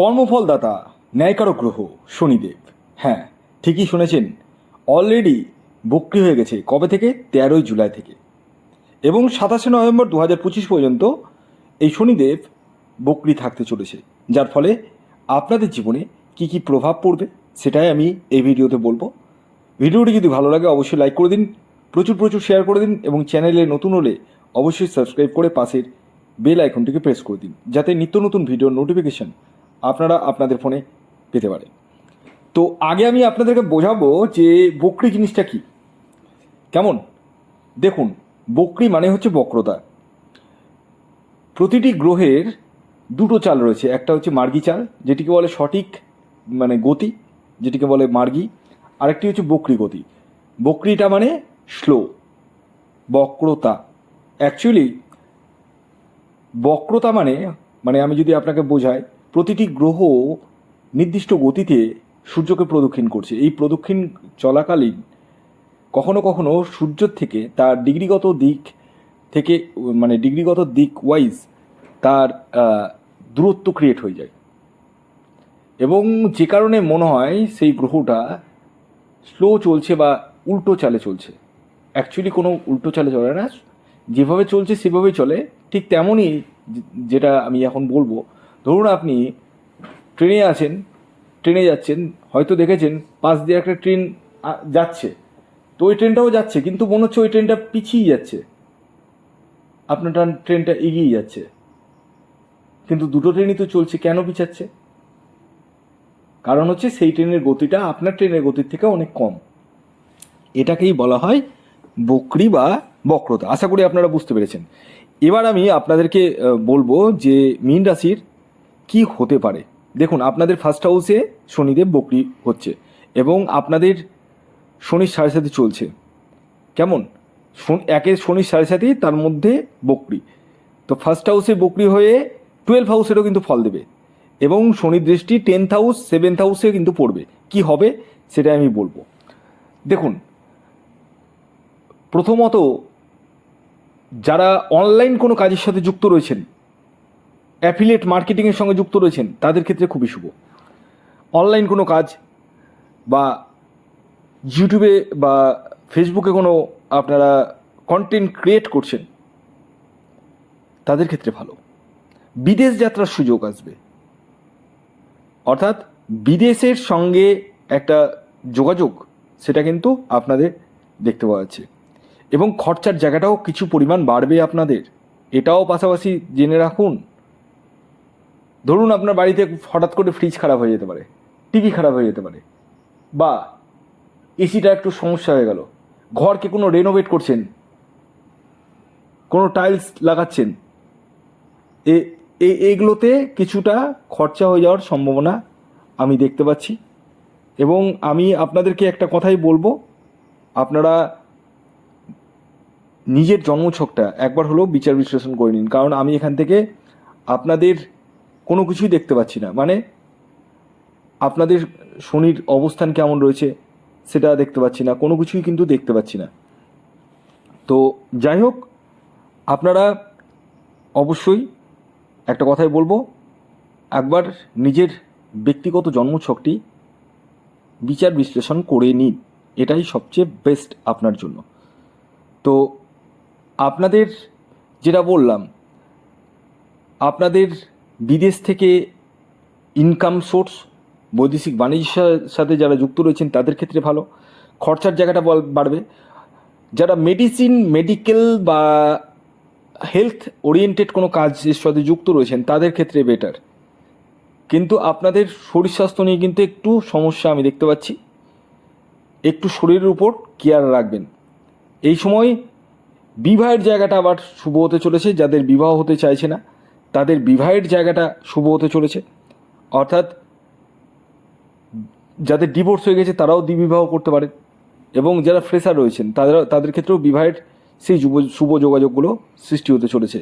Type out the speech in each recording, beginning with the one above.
কর্মফলদাতা ন্যায়কারক গ্রহ শনিদেব। হ্যাঁ ঠিকই শুনেছেন। অলরেডি বক্রি হয়ে গেছে, কবে থেকে? তেরোই জুলাই থেকে। এবং সাতাশে নভেম্বর দু হাজার পঁচিশ পর্যন্ত এই শনিদেব বক্রি থাকতে চলেছে। যার ফলে আপনাদের জীবনে কি কি প্রভাব পড়বে, সেটাই আমি এই ভিডিওতে বলব। ভিডিওটি যদি ভালো লাগে, অবশ্যই লাইক করে দিন, প্রচুর প্রচুর শেয়ার করে দিন, এবং চ্যানেলে নতুন হলে অবশ্যই সাবস্ক্রাইব করে পাশের বেল আইকনটিকে প্রেস করে দিন, যাতে নিত্য নতুন ভিডিওর নোটিফিকেশন আপনারা আপনাদের ফোনে পেতে পারেন। তো আগে আমি আপনাদেরকে বোঝাবো যে বকরি জিনিসটা কি। কেমন? দেখুন, বকরি মানে হচ্ছে বক্রতা। প্রতিটি গ্রহের দুটো চাল রয়েছে। একটা হচ্ছে মার্গী চাল, যেটিকে বলে সঠিক মানে গতি, যেটিকে বলে মার্গী। আরেকটি হচ্ছে বকরি গতি। বকরিটা মানে স্লো, বক্রতা। অ্যাকচুয়ালি বক্রতা মানে মানে আমি যদি আপনাকে বোঝাই প্রতিটি গ্রহ নির্দিষ্ট গতিতে সূর্যকে প্রদক্ষিণ করছে। এই প্রদক্ষিণ চলাকালীন কখনো কখনো সূর্যের থেকে তার ডিগ্রিগত দিক থেকে মানে ডিগ্রিগত দিক ওয়াইজ তার দূরত্ব ক্রিয়েট হয়ে যায়। এবং যে কারণে মনে হয় সেই গ্রহটা স্লো চলছে বা উল্টো চালে চলছে। অ্যাকচুয়ালি কোনো উল্টো চালে চলে না। যেভাবে চলছে সেভাবেই চলে। ঠিক তেমনই যেটা আমি এখন বলব ধরুন আপনি ট্রেনে আছেন, ট্রেনে যাচ্ছেন, হয়তো দেখেছেন পাশ দিয়ে একটা ট্রেন যাচ্ছে। তো ওই ট্রেনটাও যাচ্ছে, কিন্তু মনে হচ্ছে ওই ট্রেনটা পিছিয়ে যাচ্ছে। আপনার ট্রেন- ট্রেনটা এগিয়ে যাচ্ছে। কিন্তু দুটো ট্রেনই তো চলছে, কেন পিছাচ্ছে? কারণ হচ্ছে সেই ট্রেনের গতিটা আপনার ট্রেনের গতির থেকে অনেক কম। এটাকেই বলা হয় বকরি বা বক্রতা। আশা করি আপনারা বুঝতে পেরেছেন। এবার আমি আপনাদেরকে বলব যে মীন রাশির কি হতে পারে? দেখুন, আপনাদের ফার্স্ট হাউসে শনিদেব বকরি হচ্ছে এবং আপনাদের শনির সাড়ে সাথে চলছে। কেমন? একে শনির সাড়ে সাথে তার মধ্যে বকরি। তো ফার্স্ট হাউসে বকরি হয়ে টুয়েলভ হাউসেরও কিন্তু ফল দেবে এবং শনির দৃষ্টি টেন্থ হাউস সেভেন্থ হাউসে কিন্তু পড়বে। কি হবে? সেটা আমি বলব। দেখুন, প্রথমত যারা অনলাইন কোনো কাজের সাথে যুক্ত রয়েছেন অ্যাফিলিয়েট মার্কেটিংয়ের সঙ্গে যুক্ত রয়েছেন, তাদের ক্ষেত্রে খুবই শুভ। অনলাইন কোনো কাজ বা ইউটিউবে বা ফেসবুকে কোনো আপনারা কন্টেন্ট ক্রিয়েট করছেন, তাদের ক্ষেত্রে ভালো। বিদেশ যাত্রার সুযোগ আসবে। অর্থাৎ বিদেশের সঙ্গে একটা যোগাযোগ, সেটা কিন্তু আপনাদের দেখতে পাওয়া যাচ্ছে। এবং খরচার জায়গাটাও কিছু পরিমাণ বাড়বে আপনাদের। এটাও পাশাপাশি জেনে রাখুন ধরুন আপনার বাড়িতে হঠাৎ করে ফ্রিজ খারাপ হয়ে যেতে পারে টিভি খারাপ হয়ে যেতে পারে, বা এসিটা একটু সমস্যা হয়ে গেল, ঘরকে কোনো রেনোভেট করছেন, কোনো টাইলস লাগাচ্ছেন এ, এগুলোতে কিছুটা খরচা হয়ে যাওয়ার সম্ভাবনা আমি দেখতে পাচ্ছি। এবং আমি আপনাদেরকে একটা কথাই বলব, আপনারা নিজের জন্মছকটা একবার হলেও বিচার বিশ্লেষণ করে নিন, কারণ আমি এখান থেকে আপনাদের কোনো কিছুই দেখতে পাচ্ছি না। মানে আপনাদের শনির অবস্থান কেমন রয়েছে সেটা দেখতে পাচ্ছি না, কোনো কিছুই কিন্তু দেখতে পাচ্ছি না। তো যাই হোক, আপনারা অবশ্যই একটা কথাই বলব, একবার নিজের ব্যক্তিগত জন্মছকটি বিচার বিশ্লেষণ করে নিন। এটাই সবচেয়ে বেস্ট আপনার জন্য। তো আপনাদের যেটা বললাম, আপনাদের বিদেশ থেকে ইনকাম সোর্স বৈদেশিক বাণিজ্যের সাথে যারা যুক্ত রয়েছেন, তাদের ক্ষেত্রে ভালো। খরচার জায়গাটা বাড়বে। যারা মেডিসিন মেডিকেল বা হেলথ ওরিয়েন্টেড কোনো কাজের সাথে যুক্ত রয়েছেন, তাদের ক্ষেত্রে বেটার কিন্তু আপনাদের শরীর স্বাস্থ্য নিয়ে কিন্তু একটু সমস্যা আমি দেখতে পাচ্ছি। একটু শরীরের উপর কেয়ার রাখবেন। এই সময় বিবাহের জায়গাটা আবার শুভ হতে চলেছে, যাদের বিবাহ হতে চাইছে না। তাদের বিবাহের জায়গাটা শুভ হতে চলেছে। অর্থাৎ যাদের ডিভোর্স হয়ে গেছে তারাও দ্বিবিবাহ করতে পারে এবং যারা ফ্রেশার রয়েছেন তাদের তাদের ক্ষেত্রেও বিবাহের সেই যুব, শুভ যোগাযোগগুলো সৃষ্টি হতে চলেছে।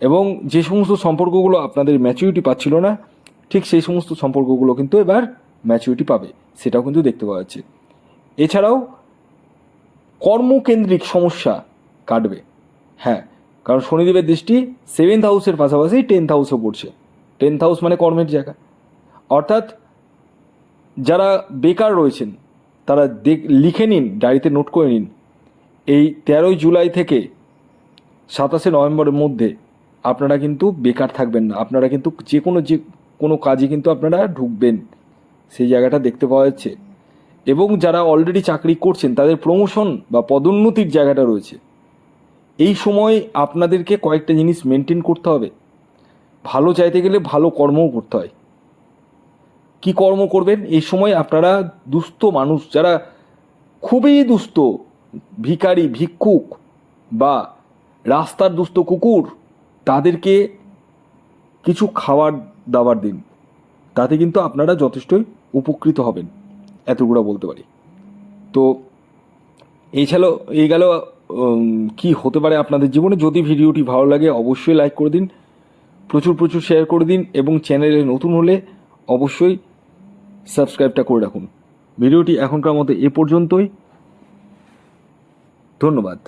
এবং যে সমস্ত সম্পর্কগুলো আপনাদের ম্যাচুরিটি পাচ্ছিল না, ঠিক সেই সমস্ত সম্পর্কগুলো কিন্তু এবার ম্যাচুরিটি পাবে, সেটাও কিন্তু দেখতে পাওয়া যাচ্ছে। এছাড়াও কর্মকেন্দ্রিক সমস্যা কাটবে। হ্যাঁ কারণ শনিদেবের দৃষ্টি সেভেন্থ হাউসের পাশাপাশি টেন্থ হাউসও পড়ছে। টেন্থ হাউস মানে কর্মের জায়গা। অর্থাৎ যারা বেকার রয়েছেন, তারা দেখ, লিখে নিন, ডায়েরিতে নোট করে নিন। এই তেরোই জুলাই থেকে সাতাশে নভেম্বরের মধ্যে আপনারা কিন্তু বেকার থাকবেন না। আপনারা কিন্তু যে কোনো যে কোনো কাজে কিন্তু আপনারা ঢুকবেন। সেই জায়গাটা দেখতে পাওয়া যাচ্ছে। এবং যারা অলরেডি চাকরি করছেন, তাদের প্রমোশন বা পদোন্নতির জায়গাটা রয়েছে। এই সময় আপনাদেরকে কয়েকটা জিনিস মেনটেন করতে হবে। ভালো চাইতে গেলে ভালো কর্মও করতে হয়। কি কর্ম করবেন? এই সময় আপনারা দুস্থ মানুষ, যারা খুবই দুস্থ, ভিখারি, ভিক্ষুক বা রাস্তার দুস্থ কুকুর, তাদেরকে কিছু খাবার দাবার দিন। তাতে কিন্তু আপনারা যথেষ্টই উপকৃত হবেন, এতগুলো বলতে পারি। তো, এই এছাড়াও এই গেল কি হতে পারে আপনাদের জীবনে? যদি ভিডিওটি ভালো লাগে, অবশ্যই লাইক করে দিন। প্রচুর প্রচুর শেয়ার করে দিন এবং চ্যানেলে নতুন হলে অবশ্যই সাবস্ক্রাইবটা করে রাখুন। ভিডিওটি এখনকার মতো এ পর্যন্তই। ধন্যবাদ।